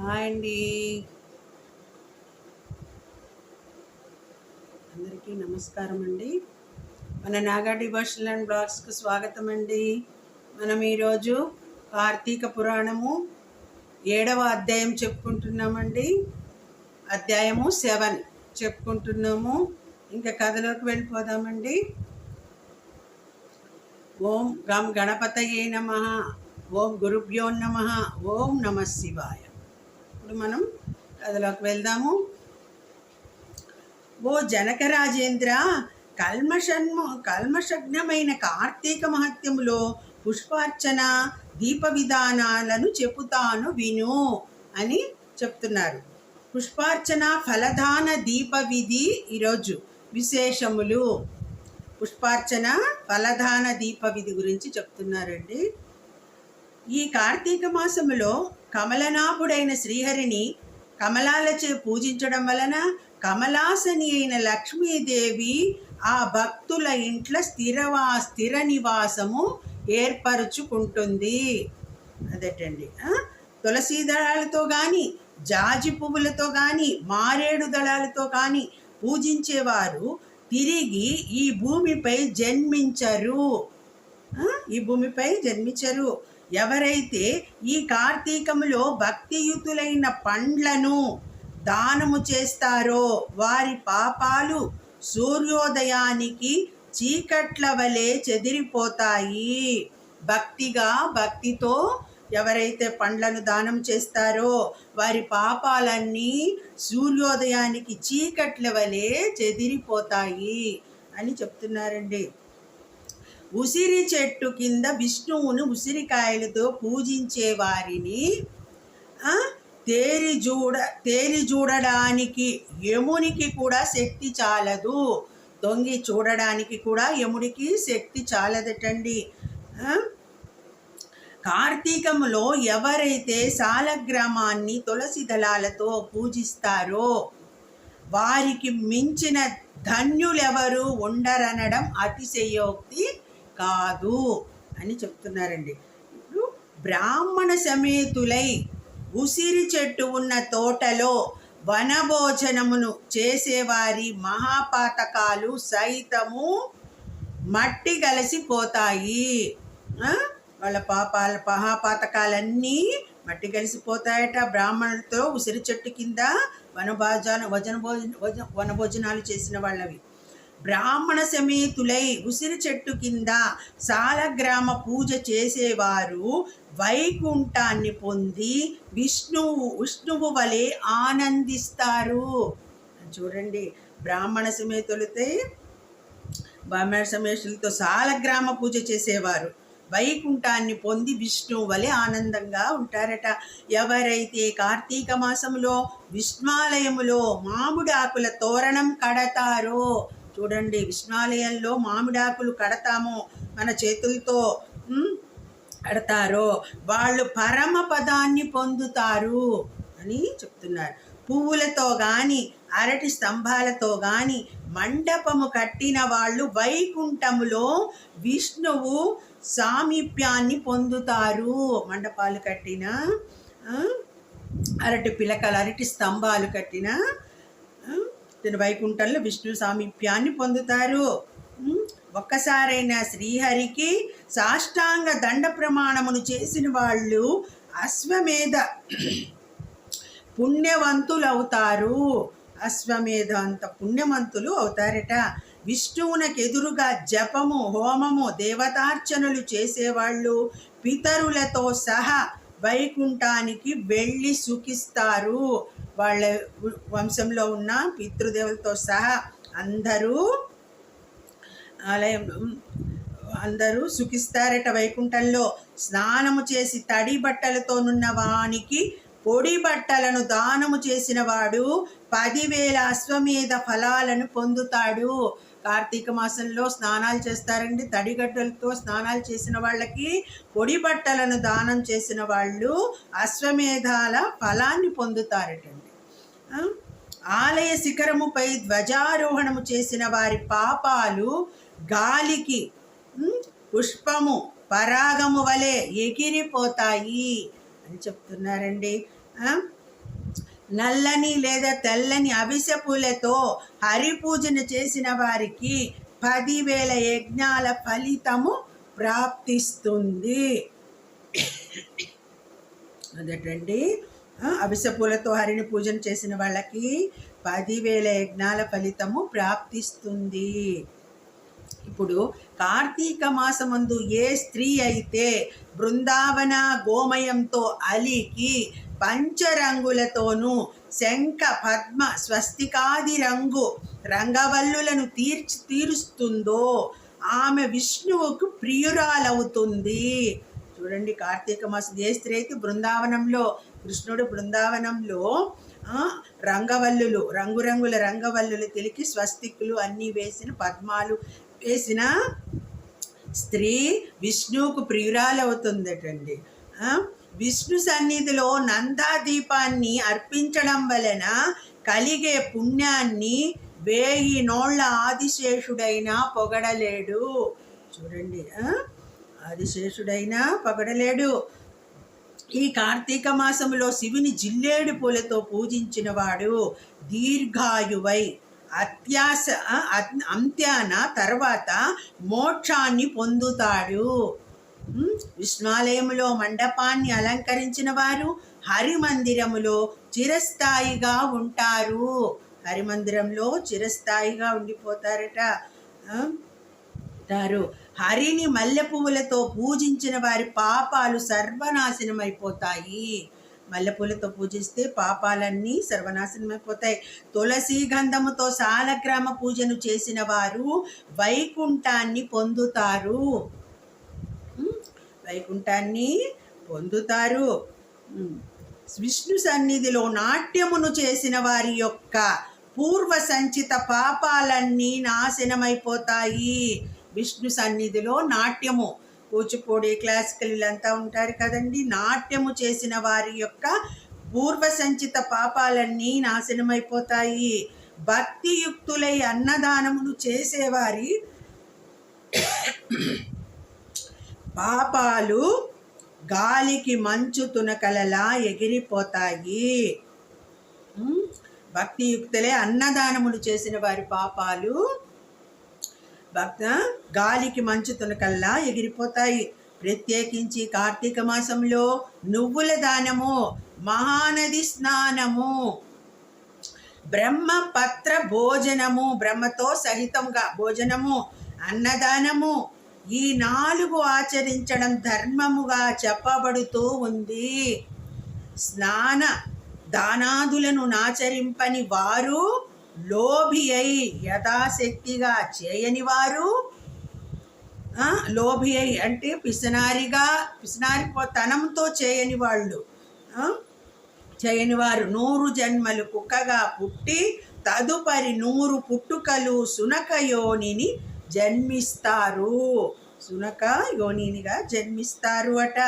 Hi అండి. అందరికీ నమస్కారం అండి. మన నాగా డివోషనల్ అండ్ బ్లాగ్స్కు స్వాగతం అండి. మనం ఈరోజు కార్తీక పురాణము ఏడవ అధ్యాయం చెప్పుకుంటున్నామండి. అధ్యాయము సెవెన్ చెప్పుకుంటున్నాము. ఇంకా కథలోకి వెళ్ళిపోదామండి. ఓం గం గణపతయే నమ. ఓం గురుభ్యో నమ. ఓం నమ శివాయ. ఇప్పుడు మనం అదిలోకి వెళ్దాము. ఓ జనక రాజేంద్ర కల్మషన్ము కల్మషజ్ఞమైన కార్తీక మహత్యములో పుష్పార్చన దీప విధానాలను చెబుతాను విను అని చెప్తున్నారు. పుష్పార్చన ఫలదాన దీప విధి ఈరోజు విశేషములు. పుష్పార్చన ఫలదాన దీప విధి గురించి చెప్తున్నారండి. ఈ కార్తీక మాసములో కమలనాభుడైన శ్రీహరిని కమలాలచే పూజించడం వలన కమలాసని అయిన లక్ష్మీదేవి ఆ భక్తుల ఇంట్ల స్థిరవా స్థిర నివాసము ఏర్పరుచుకుంటుంది. అదటండి. తులసీ దళాలతో కానీ జాజి పువ్వులతో కానీ మారేడు దళాలతో కానీ పూజించేవారు తిరిగి ఈ భూమిపై జన్మించరు. ఈ భూమిపై జన్మించరు. ఎవరైతే ఈ కార్తీకములో భక్తియుతులైన పండ్లను దానము చేస్తారో వారి పాపాలు సూర్యోదయానికి చీకట్ల వలె చెదిరిపోతాయి. భక్తిగా భక్తితో ఎవరైతే పండ్లను దానం చేస్తారో వారి పాపాలన్నీ సూర్యోదయానికి చీకట్ల వలె చెదిరిపోతాయి అని చెప్తున్నారండి. ఉసిరి చెట్టు కింద విష్ణువును ఉసిరికాయలతో పూజించే వారిని తేరి చూడ తేరి చూడడానికి యమునికి కూడా శక్తి చాలదు. దొంగి చూడడానికి కూడా యముడికి శక్తి చాలదటండి. కార్తీకంలో కార్తీకములో ఎవరైతే సాలగ్రామాన్ని తులసి దళాలతో పూజిస్తారో వారికి మించిన ధన్యులెవరు ఉండరనడం అతిశయోక్తి. కాదు అని చెప్తున్నారండి. ఇప్పుడు బ్రాహ్మణ సమేతులై ఉసిరి చెట్టు ఉన్న తోటలో వనభోజనమును చేసేవారి మహాపాతకాలు సైతము మట్టి కలిసిపోతాయి వాళ్ళ పాపాల మహాపాతకాలన్నీ మట్టి కలిసిపోతాయట బ్రాహ్మణులతో ఉసిరి చెట్టు కింద వనభోజన వజన భోజన వజ వనభోజనాలు చేసిన వాళ్ళవి. బ్రాహ్మణ సమేతులై ఉసిరి చెట్టు కింద సాలగ్రామ పూజ చేసేవారు వైకుంఠాన్ని పొంది విష్ణువు విష్ణువు వలె ఆనందిస్తారు. చూడండి బ్రాహ్మణ సమేతులతో బ్రాహ్మణ సమేతులతో సాలగ్రామ పూజ చేసేవారు. వైకుంఠాన్ని పొంది విష్ణువు వలె ఆనందంగా ఉంటారట. ఎవరైతే కార్తీక మాసంలో విష్ణాలయములో మామిడాకుల తోరణం కడతారో చూడండి విష్ణాలయంలో మామిడాకులు కడతాము మన చేతులతో కడతారో. వాళ్ళు పరమ పదాన్ని పొందుతారు అని చెప్తున్నారు. పువ్వులతో కానీ అరటి స్తంభాలతో కానీ మండపము కట్టిన వాళ్ళు వైకుంఠములో విష్ణువు సామీప్యాన్ని పొందుతారు. మండపాలు కట్టిన అరటి పిలకలు అరటి స్తంభాలు కట్టిన ఆ, వైకుంఠంలో విష్ణు సామీప్యాన్ని పొందుతారు. ఒక్కసారైన ఒక్కసారైనా శ్రీహరికి సాష్టాంగ దండ ప్రమాణమును చేసిన వాళ్ళు అశ్వమేధ పుణ్యవంతులు అవుతారు అశ్వమేధ అంత పుణ్యవంతులు అవుతారట. విష్ణువునకు ఎదురుగా జపము హోమము దేవతార్చనలు చేసేవాళ్ళు పితరులతో సహా వైకుంఠానికి వెళ్ళి సుఖిస్తారు. వాళ్ళ వంశంలో ఉన్న పితృదేవులతో సహా అందరూ ఆలయం అందరూ సుఖిస్తారట వైకుంఠంలో. స్నానము చేసి తడి బట్టలతోనున్న వానికి పొడి బట్టలను దానము చేసిన వాడు పదివేల అశ్వమేధ ఫలాలను పొందుతాడు. కార్తీక మాసంలో స్నానాలు చేస్తారండి. తడిగడ్డలతో స్నానాలు చేసిన వాళ్ళకి పొడి బట్టలను దానం చేసిన వాళ్ళు అశ్వమేధాల ఫలాన్ని పొందుతారటండి. ఆలయ శిఖరముపై ధ్వజారోహణము చేసిన వారి పాపాలు గాలికి పుష్పము పరాగము వలె ఎగిరిపోతాయి అని చెప్తున్నారండి. నల్లని లేదా తెల్లని అవిసె పూలతో చేసిన వారికి పదివేల యజ్ఞాల ఫలితము ప్రాప్తిస్తుంది. అదటండి? ఆ, పూలతో హరిని పూజన చేసిన వాళ్ళకి పదివేల యజ్ఞాల ఫలితము ప్రాప్తిస్తుంది. ఇప్పుడు కార్తీక మాసమందు ఏ స్త్రీ అయితే బృందావన గోమయంతో అలికి పంచరంగులతోనూ శంఖ పద్మ స్వస్తికాది రంగు రంగవల్లులను తీర్చి తీరుస్తుందో ఆమె విష్ణువుకు ప్రియురాలవుతుంది. చూడండి కార్తీక మాసం ఏ స్త్రీ అయితే బృందావనంలో కృష్ణుడు బృందావనంలో రంగవల్లులు రంగురంగుల రంగవల్లులు తెలికి స్వస్తికులు అన్నీ వేసిన పద్మాలు వేసిన స్త్రీ విష్ణువుకు ప్రియురాలవుతుందటండి. విష్ణు సన్నిధిలో నందాదీపాన్ని అర్పించడం వలన కలిగే పుణ్యాన్ని వేయి నోళ్ళ ఆదిశేషుడైనా పొగడలేడు. చూడండి ఆదిశేషుడైనా పొగడలేడు. ఈ కార్తీక మాసములో శివుని జిల్లేడు పూలతో పూజించినవాడు దీర్ఘాయువై. అత్యాస అత్- అంత్యాన తర్వాత మోక్షాన్ని పొందుతాడు. విష్ణాలయములో మండపాన్ని అలంకరించిన వారు హరిమందిరములో చిరస్థాయిగా ఉంటారు. హరిమందిరంలో చిరస్థాయిగా ఉండిపోతారట. అంటారు హరిని మల్లె పువ్వులతో పూజించిన వారి పాపాలు సర్వనాశనమైపోతాయి. మల్లె పూలతో పూజిస్తే పాపాలన్నీ సర్వనాశనమైపోతాయి. తులసి గంధముతో సాలగ్రామ పూజను చేసిన వారు వైకుంఠాన్ని పొందుతారు. వైకుంఠాన్ని పొందుతారు. విష్ణు సన్నిధిలో నాట్యమును చేసిన వారి యొక్క పూర్వ సంచిత పాపాలన్నీ నాశనమైపోతాయి. విష్ణు సన్నిధిలో నాట్యము. కూచిపూడి క్లాసికల్ వీళ్ళంతా ఉంటారు కదండి. నాట్యము చేసిన వారి యొక్క పూర్వ సంచిత పాపాలన్నీ నాశనమైపోతాయి. భక్తియుక్తులై అన్నదానమును చేసేవారి పాపాలు గాలికి మంచు తునకలలా ఎగిరిపోతాయి. భక్తియుక్తులే అన్నదానములు చేసిన వారి పాపాలు భక్త గాలికి మంచు తునకల్లా ఎగిరిపోతాయి. ప్రత్యేకించి కార్తీక మాసంలో నువ్వుల దానము మహానది స్నానము బ్రహ్మపత్ర భోజనము బ్రహ్మతో సహితంగా భోజనము అన్నదానము. ఈ నాలుగు ఆచరించడం ధర్మముగా చెప్పబడుతూ ఉంది. స్నాన దానాదులను నాచరింపని వారు లోభి అయి యథాశక్తిగా చేయని వారు లోభి అయి అంటే పిసనారిగా పిసనారితనంతో చేయని వాళ్ళు చేయని వారు. నూరు జన్మలు కుక్కగా పుట్టి తదుపరి నూరు పుట్టుకలు సునక యోనిని జన్మిస్తారు. సునక యోనినిగా జన్మిస్తారు అట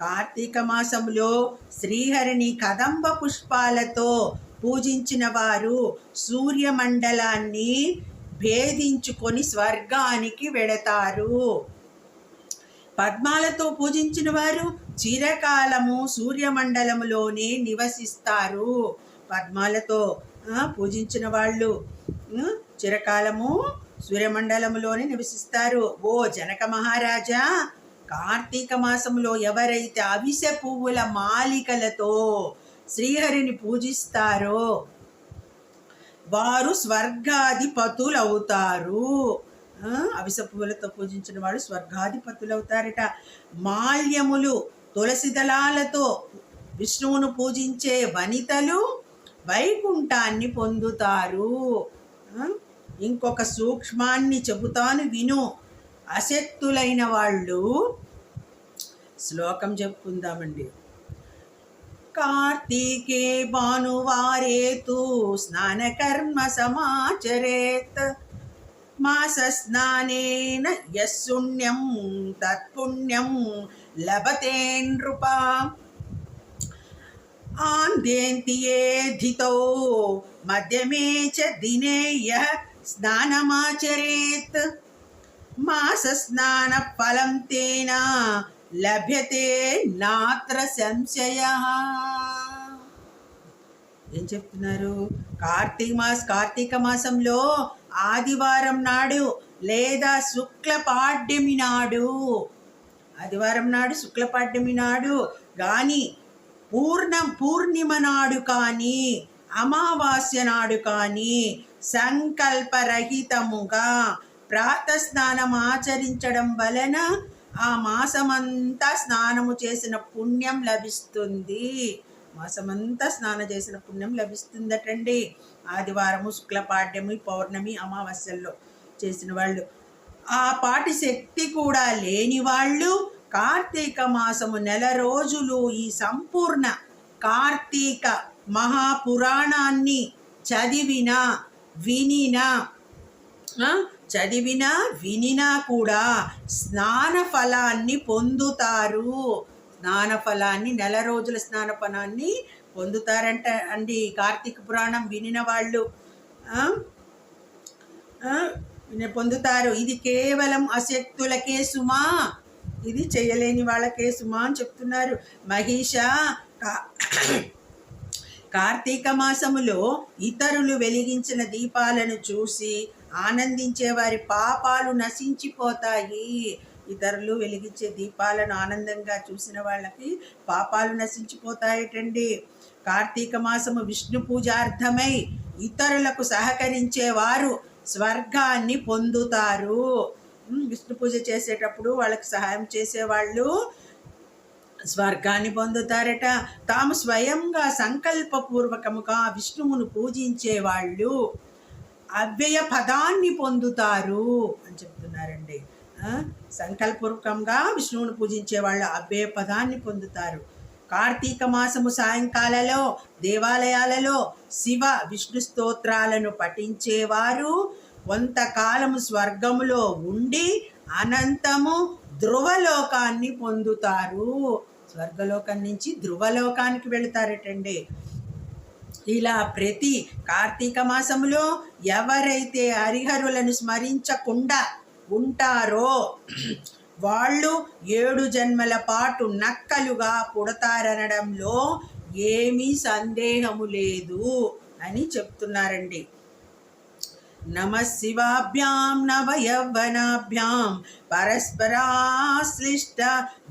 కార్తీక మాసంలో శ్రీహరిని కదంబ పుష్పాలతో పూజించిన వారు సూర్యమండలాన్ని భేదించుకొని స్వర్గానికి వెడతారు పద్మాలతో పూజించిన వారు చిరకాలము సూర్యమండలములోనే నివసిస్తారు. పద్మాలతో పూజించిన వాళ్ళు చిరకాలము సూర్యమండలములోనే నివసిస్తారు. ఓ జనక మహారాజా కార్తీక మాసంలో ఎవరైతే అవిసె పువ్వుల మాలికలతో శ్రీహరిని పూజిస్తారో? వారు స్వర్గాధిపతులు అవుతారు ఆ, పువ్వులతో పూజించిన వాడు స్వర్గాధిపతులు అవుతారట మాల్యములు తులసి దళాలతో విష్ణువును పూజించే వనితలు వైకుంఠాన్ని పొందుతారు. ఇంకొక సూక్ష్మాన్ని చెబుతాను విను. అశక్తులైన వాళ్ళు శ్లోకం చెప్పుకుందామండి. కార్తీకే భానువారే తు స్నానకర్మ సమాచరేత్. మాస స్నానేన యశుణ్యం తత్పుణ్యం లభతే నృపా ఆందేంతి ఏధితో మధ్యమే చ దినే యః స్నానమాచరేత్. మాస స్నాన ఫలం తేన లభ్యతే నాత్ర సంశయ. ఏం చెప్తున్నారు? కార్తీక మాస కార్తీక మాసంలో ఆదివారం నాడు లేదా శుక్ల పాడ్యమి నాడు ఆదివారం నాడు శుక్ల పాడ్యమి నాడు కానీ పూర్ణం పూర్ణిమ నాడు కానీ అమావాస్య నాడు కానీ సంకల్పరహితముగా ప్రాతస్నానం ఆచరించడం వలన ఆ మాసమంతా స్నానము చేసిన పుణ్యం లభిస్తుంది. మాసమంతా స్నానం చేసిన పుణ్యం లభిస్తుందటండి. ఆదివారము శుక్లపాడ్యమి పౌర్ణమి అమావాస్యల్లో చేసిన వాళ్ళు. ఆ పాటి శక్తి కూడా లేని వాళ్ళు కార్తీక మాసము నెల రోజులు ఈ సంపూర్ణ కార్తీక మహాపురాణాన్ని చదివిన వినినా చదివినా వినినా కూడా స్నాన ఫలాన్ని పొందుతారు. స్నాన ఫలాన్ని నెల రోజుల స్నాన ఫలాన్ని పొందుతారంట అండి కార్తీక పురాణం. వినిన వాళ్ళు పొందుతారు. ఇది కేవలం అశక్తులకే సుమా. ఇది చేయలేని వాళ్ళకే సుమా అని చెప్తున్నారు. మహిష కార్తీక మాసములో ఇతరులు వెలిగించిన దీపాలను చూసి ఆనందించే వారి పాపాలు నశించిపోతాయి. ఇతరులు వెలిగించే దీపాలను ఆనందంగా చూసిన వాళ్ళకి పాపాలు నశించిపోతాయటండి. కార్తీక మాసము విష్ణు పూజార్థమై ఇతరులకు సహకరించేవారు స్వర్గాన్ని పొందుతారు. విష్ణు పూజ చేసేటప్పుడు వాళ్ళకి సహాయం చేసేవాళ్ళు స్వర్గాన్ని పొందుతారట. తాము స్వయంగా సంకల్పపూర్వకముగా విష్ణువును పూజించే వాళ్ళు అవ్యయ పదాన్ని పొందుతారు అని చెప్తున్నారండి. సంకల్పూర్వకంగా సంకల్పపూర్వకంగా విష్ణువును పూజించే వాళ్ళు అవ్యయ పదాన్ని పొందుతారు. కార్తీక మాసము సాయంకాలలో దేవాలయాలలో శివ విష్ణు స్తోత్రాలను పఠించేవారు కొంతకాలము స్వర్గములో ఉండి అనంతము ధ్రువలోకాన్ని పొందుతారు. స్వర్గలోకం నుంచి ధ్రువలోకానికి వెళతారటండి. ఇలా ప్రతి కార్తీక మాసములో ఎవరైతే హరిహరులను స్మరించకుండా ఉంటారో వాళ్ళు ఏడు జన్మల పాటు నక్కలుగా పుడతారనడంలో ఏమీ సందేహము లేదు అని చెప్తున్నారండి. नमः शिवाभ्यां नवयौवनाभ्यां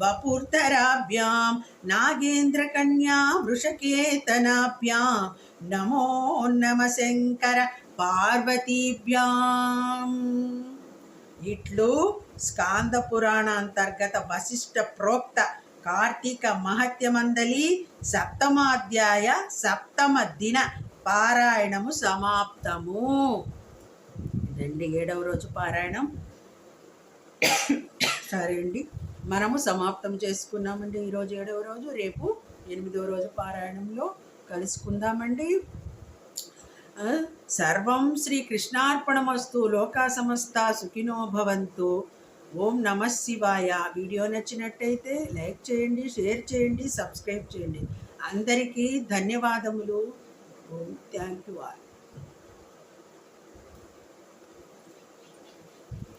ವಪುರ್ತರಾಭ್ಯಾಂ ನಾಗೇಂದ್ರ ಕನ್ಯಾ ವೃಷಕೇತನಾಭ್ಯಾಂ ನಮೋ ನಮ ಶಂಕರ ಪಾರ್ವತೀಭ್ಯಾಂ ಇಟ್ಲು ಸ್ಕಾಂದ ಪುರಾಣ ಅಂತರ್ಗತ ವಸಿಷ್ಠ ಪ್ರೋಕ್ತ ಕಾರ್ತಿಕ ಮಹತ್ಯ ಮಂಡಲಿ ಸಪ್ತಮಾಧ್ಯಾಯ ಸಪ್ತಮ ದಿನ ಪಾರಾಯಣಮು ಸಮಾಪ್ತಮು రండి ఏడవ రోజు పారాయణం. సరే అండి. మనము సమాప్తం చేసుకున్నామండి ఈరోజు ఏడవ రోజు. రేపు ఎనిమిదవ రోజు పారాయణంలో కలుసుకుందామండి. సర్వం శ్రీ కృష్ణార్పణమస్తు లోకా సమస్త సుఖినో భవంతు. ఓం నమ శివాయ. వీడియో నచ్చినట్టయితే లైక్ చేయండి షేర్ చేయండి సబ్స్క్రైబ్ చేయండి. అందరికీ ధన్యవాదములు. ఓం. Thank you all.